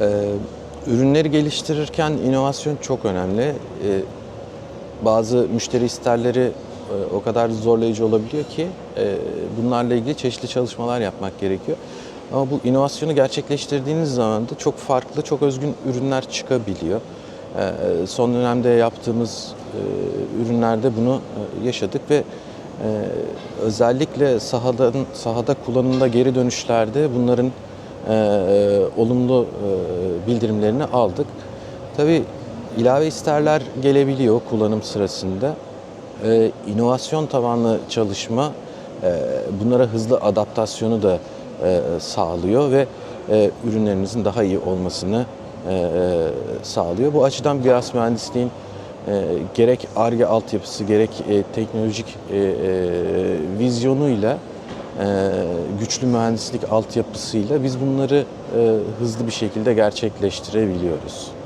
Ee, ürünleri geliştirirken inovasyon çok önemli. Ee, bazı müşteri isterleri e, o kadar zorlayıcı olabiliyor ki e, bunlarla ilgili çeşitli çalışmalar yapmak gerekiyor. Ama bu inovasyonu gerçekleştirdiğiniz zaman da çok farklı, çok özgün ürünler çıkabiliyor. Ee, son dönemde yaptığımız e, ürünlerde bunu yaşadık ve özellikle sahadan sahada kullanımda geri dönüşlerde bunların e, olumlu e, bildirimlerini aldık. Tabii ilave isterler gelebiliyor kullanım sırasında. E, inovasyon tabanlı çalışma e, bunlara hızlı adaptasyonu da e, sağlıyor ve e, ürünlerinizin daha iyi olmasını e, e, sağlıyor. Bu açıdan biraz mühendisliğin e, gerek ARGE altyapısı gerek e, teknolojik e, e, vizyonuyla e, güçlü mühendislik altyapısıyla biz bunları e, hızlı bir şekilde gerçekleştirebiliyoruz.